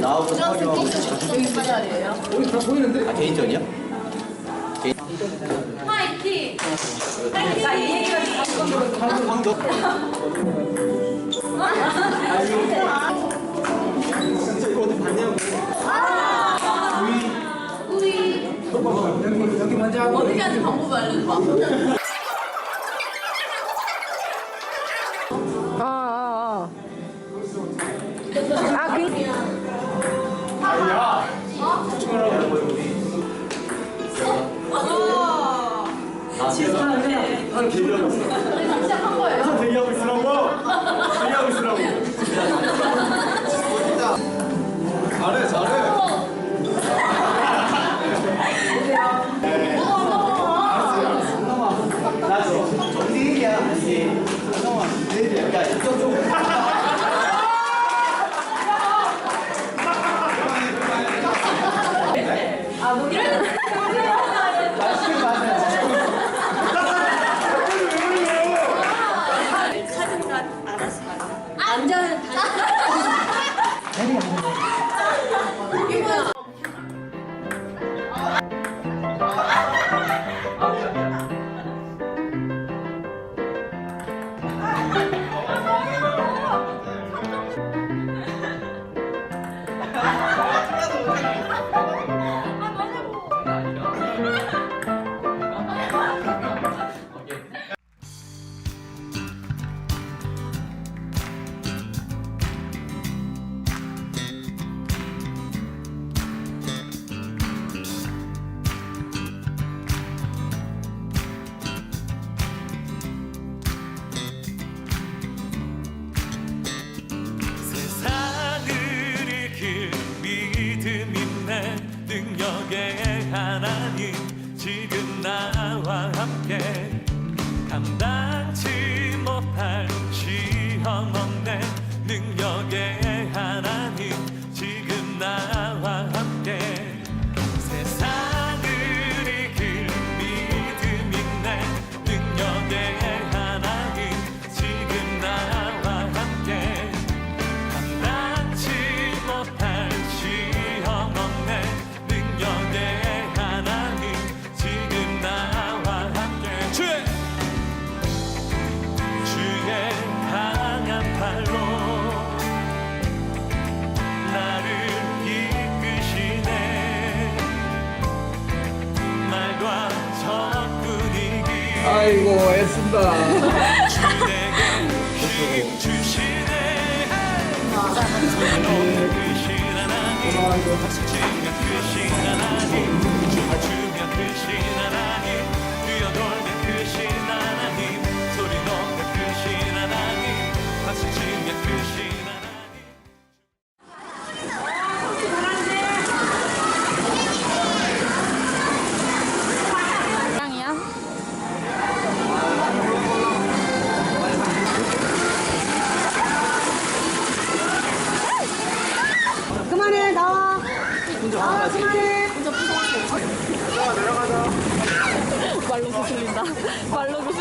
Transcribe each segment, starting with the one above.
나오고 사용하고 거기 다 보이는데? 아 개인전이야? 파이팅! 파이팅! 이 어떻게 하는지 방법 알려줘 남자는 다. 그님 내 능력의 하나님 지금 나와 함께. 감당치 못할 시험 없네. 능력의 하나님 지금 나와 함께. 아이고 애쓴다. 고마워.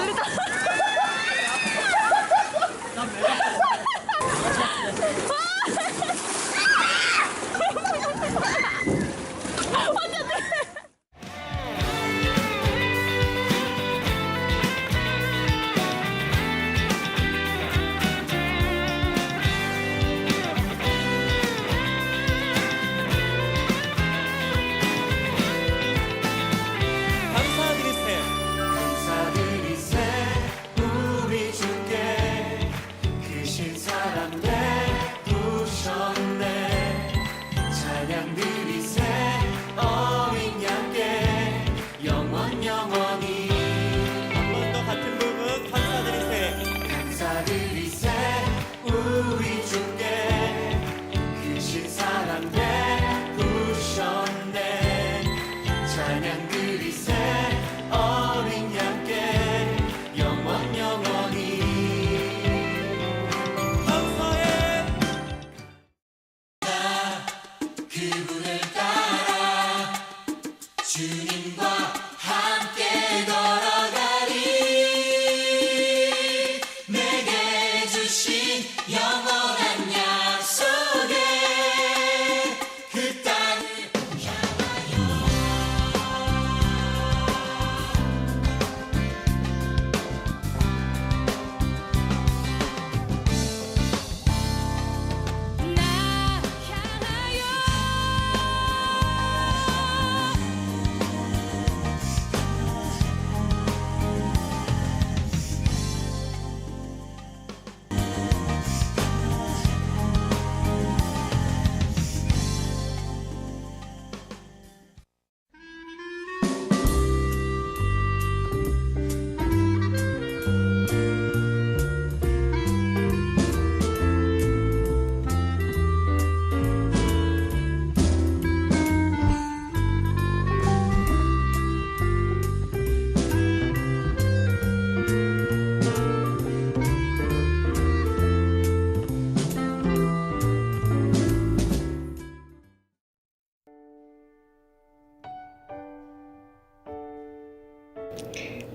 れた。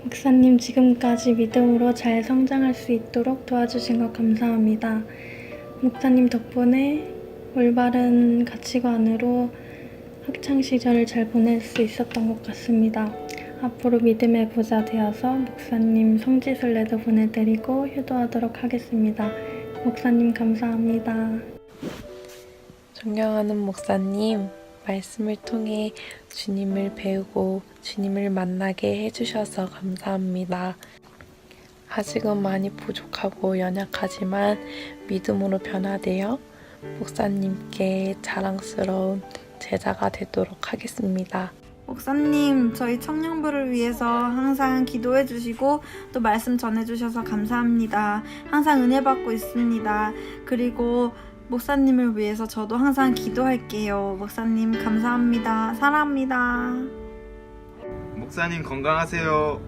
목사님 지금까지 믿음으로 잘 성장할 수 있도록 도와주신 것 감사합니다. 목사님 덕분에 올바른 가치관으로 학창 시절을 잘 보낼 수 있었던 것 같습니다. 앞으로 믿음의 부자 되어서 목사님 성지순례도 보내드리고 효도하도록 하겠습니다. 목사님 감사합니다. 존경하는 목사님, 말씀을 통해 주님을 배우고 주님을 만나게 해주셔서 감사합니다. 아직은 많이 부족하고 연약하지만 믿음으로 변화되어 목사님께 자랑스러운 제자가 되도록 하겠습니다. 목사님, 저희 청년부를 위해서 항상 기도해 주시고 또 말씀 전해 주셔서 감사합니다. 항상 은혜 받고 있습니다. 그리고 목사님을 위해서 저도 항상 기도할게요. 목사님 감사합니다. 사랑합니다. 목사님 건강하세요.